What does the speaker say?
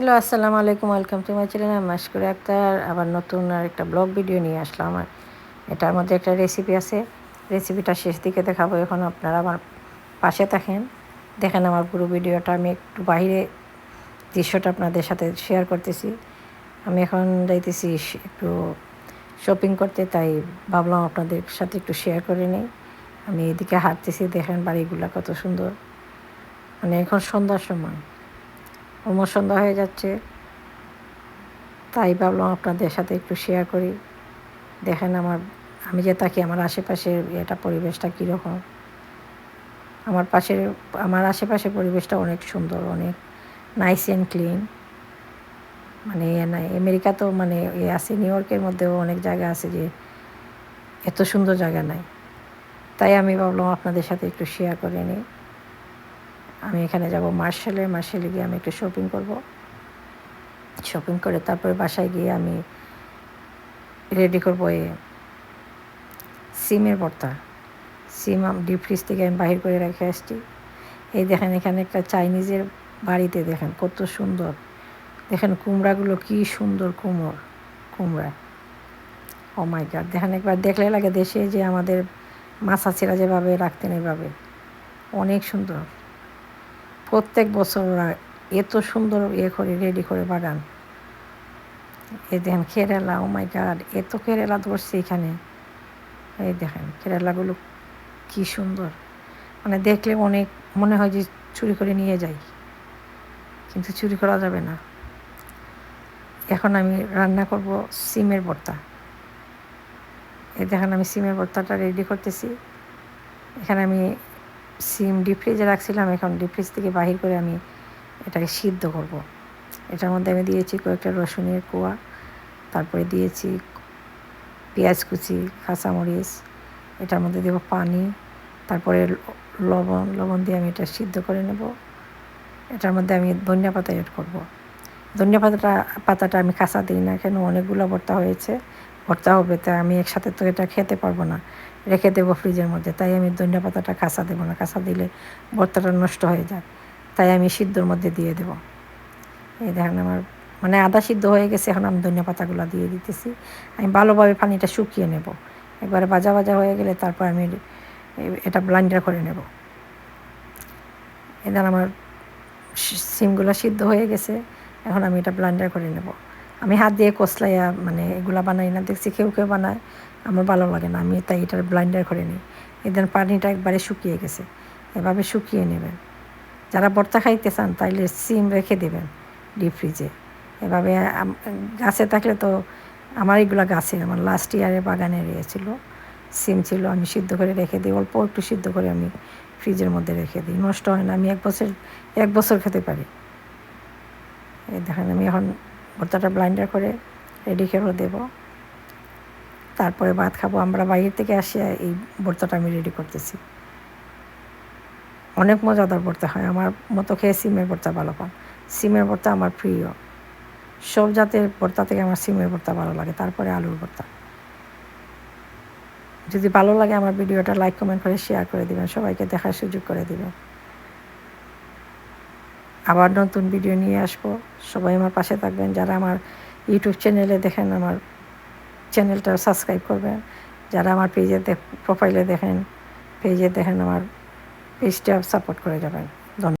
Hello, আসসালামু আলাইকুম, welcome to my channel, আমি মাস্কুর আক্তার। আবার নতুন আর একটা ব্লগ ভিডিও নিয়ে আসলাম আর এটার মধ্যে একটা রেসিপি আছে। রেসিপিটা শেষ দিকে দেখাবো। এখন আপনারা আমার পাশে থাকেন। দেখেন আমার পুরো ভিডিওটা। আমি একটু বাইরে দৃশ্যটা আপনাদের সাথে শেয়ার করতেছি। আমি এখন যাইতেছি একটু শপিং করতে। তাই ভাবলাম আপনাদের সাথে একটু শেয়ার করে নিই। আমি এদিকে হাঁটতেছি। দেখেন বাড়িগুলো কত সুন্দর। মানে এখন সন্ধ্যার সময়। অমর সন্ধ্যা হয়ে যাচ্ছে। তাই ভাবলাম আপনাদের সাথে একটু শেয়ার করি। দেখেন আমার, আমি যে থাকি আমার আশেপাশের এটা পরিবেশটা কীরকম। আমার পাশের, আমার আশেপাশের পরিবেশটা অনেক সুন্দর, অনেক নাইস অ্যান্ড ক্লিন মানে আমেরিকা তো মানে এ আছে নিউ ইয়র্কের মধ্যেও অনেক জায়গা আছে যে এত সুন্দর জায়গা নাই। তাই আমি ভাবলাম আপনাদের সাথে একটু শেয়ার করে নিই। আমি এখানে যাব মার্শালে মার্শালে গিয়ে আমি একটু শপিং করব। শপিং করে তারপরে বাসায় গিয়ে আমি রেডি করব এ সিমের ভর্তা। সিম ডিপ ফ্রিজ থেকে আমি বাহির করে রেখে আসছি। এই দেখেন এখানে একটা চাইনিজের বাড়িতে দেখেন কত সুন্দর। দেখেন কুমড়াগুলো কি সুন্দর কুমড়, কুমড়া। ও মাই গাড দেখেন একবার দেখলে লাগে দেশে যে আমাদের মাছাছিরা যেভাবে রাখতেন এভাবে। অনেক সুন্দর। প্রত্যেক বছর ওরা এত সুন্দর ইয়ে করে রেডি করে বাগান। এই দেখেন কেরালা ও মাই গাড এত কেরালা ধরছে এখানে। এই দেখেন কেরালাগুলো কি সুন্দর। মানে দেখলে অনেক, মনে হয় যে চুরি করে নিয়ে যাই। কিন্তু চুরি করা যাবে না। এখন আমি রান্না করব সিমের ভর্তা। এই দেখেন আমি সিমের ভর্তাটা রেডি করতেছি। এখানে আমি সিম ডিপ ফ্রিজে রাখছিলাম, এখন ডিপ ফ্রিজ থেকে বাহির করে আমি এটাকে সিদ্ধ করব। এটার মধ্যে আমি দিয়েছি কয়েকটা রসুনের কোয়া, তারপরে দিয়েছি পেঁয়াজ কুচি, কাঁচামরিচ, এটার মধ্যে দেবো পানি, তারপরে লবণ লবণ দিয়ে আমি এটা সিদ্ধ করে নেব এটার মধ্যে আমি ধনিয়া পাতা এড করব। ধনিয়া পাতাটা পাতাটা আমি কাঁচা দিই না কেন অনেকগুলো ভর্তা হয়েছে ভর্তা হবে তাই আমি একসাথে তো এটা খেতে পারব না। রেখে দেবো ফ্রিজের মধ্যে, তাই আমি ধনিয়া পাতাটা কাঁচা দেবো না, কাঁচা দিলে ভর্তাটা নষ্ট হয়ে যায়। তাই আমি সিদ্ধর মধ্যে দিয়ে দেবো। এই দেখেন আমার মানে আদা সিদ্ধ হয়ে গেছে, এখন আমি ধনিয়া পাতাগুলো দিয়ে দিতেছি। আমি ভালোভাবে পানিটা শুকিয়ে নেব। একবারে বাজা বাজা হয়ে গেলে তারপর আমি এটা ব্লাইন্ডার করে নেব। এদের আমার সিমগুলো সিদ্ধ হয়ে গেছে, এখন আমি এটা ব্লাইন্ডার করে নেব। আমি হাত দিয়ে কষলাইয়া মানে এগুলা বানাই না, দেখছি কেউ কেউ বানায়, আমার ভালো লাগে না, আমি তাই এটার ব্লাইন্ডার করে নিই। এদের পানিটা একবারে শুকিয়ে গেছে, এভাবে শুকিয়ে নেবেন। যারা ভর্তা খাইতে চান, তাইলে সিম রেখে দেবেন ডিপ ফ্রিজে এভাবে গাছে থাকলে তো আমার এগুলো গাছে, আমার লাস্ট ইয়ারে বাগানে রয়েছিল, সিম ছিল, আমি সিদ্ধ করে রেখে দিই, অল্প একটু সিদ্ধ করে আমি ফ্রিজের মধ্যে রেখে দিই, নষ্ট হয় না, আমি এক বছর এক বছর খেতে পারি। এই দেখেন আমি এখন ভর্তাটা ব্লাইন্ডার করে রেডি করে দেবো। তারপরে ভাত খাব। আমরা বাইরে থেকে আসি, এই ভর্তাটা আমি রেডি করতেছি। অনেক মজাদার ভর্তা হয়। আমার মতো খেয়ে সিমের ভর্তা ভালো পান। সিমের ভর্তা আমার প্রিয়। সব জাতের ভর্তা থেকে আমার সিমের ভর্তা ভালো লাগে। তারপরে আলুর ভর্তা। যদি ভালো লাগে আমার ভিডিওটা লাইক কমেন্ট করে শেয়ার করে দিবেন। সবাইকে দেখার সুযোগ করে দিবেন। আবার নতুন ভিডিও নিয়ে আসব। সবাই আমার পাশে থাকবেন। যারা আমার ইউটিউব চ্যানেলে দেখেন, আমার চ্যানেলটা সাবস্ক্রাইব করবেন। যারা আমার পেজে প্রোফাইলে দেখেন পেজে দেখেন, আমার পেজটা সাপোর্ট করে যাবেন।